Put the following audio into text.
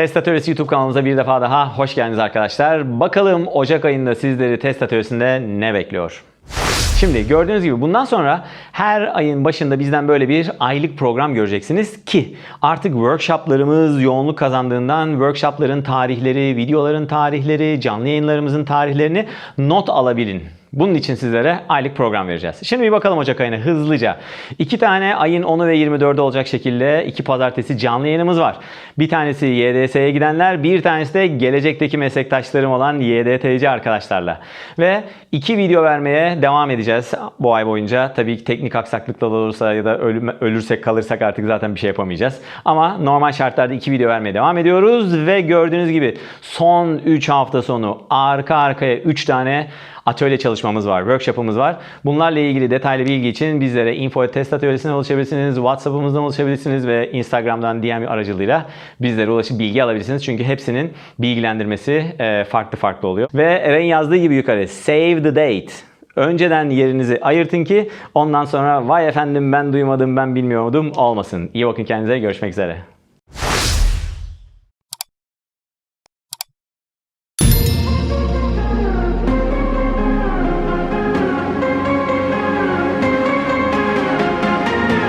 Test Atölyesi YouTube kanalımıza bir defa daha hoş geldiniz arkadaşlar. Bakalım Ocak ayında sizleri Test Atölyesi'nde ne bekliyor? Şimdi gördüğünüz gibi bundan sonra her ayın başında bizden böyle bir aylık program göreceksiniz ki artık workshoplarımız yoğunluk kazandığından workshopların tarihleri, videoların tarihleri, canlı yayınlarımızın tarihlerini not alabilin. Bunun için sizlere aylık program vereceğiz. Şimdi bir bakalım Ocak ayına hızlıca. İki tane ayın 10'u ve 24'ü olacak şekilde iki pazartesi canlı yayınımız var. Bir tanesi YDS'ye gidenler, bir tanesi de gelecekteki meslektaşlarım olan YDTC arkadaşlarla. Ve iki video vermeye devam edeceğiz bu ay boyunca. Tabii ki teknik aksaklıklar olursa ya da ölürsek kalırsak artık zaten bir şey yapamayacağız. Ama normal şartlarda iki video vermeye devam ediyoruz ve gördüğünüz gibi son 3 hafta sonu arka arkaya 3 tane atölye çalışmamız var, workshop'ımız var. Bunlarla ilgili detaylı bilgi için bizlere info test atölyesinden ulaşabilirsiniz, WhatsApp'ımızdan ulaşabilirsiniz ve Instagram'dan DM aracılığıyla bizlere ulaşıp bilgi alabilirsiniz. Çünkü hepsinin bilgilendirmesi e, farklı farklı oluyor. Ve Eren yazdığı gibi yukarı save the date. Önceden yerinizi ayırtın ki ondan sonra vay efendim ben duymadım ben bilmiyordum olmasın. İyi bakın kendinize görüşmek üzere.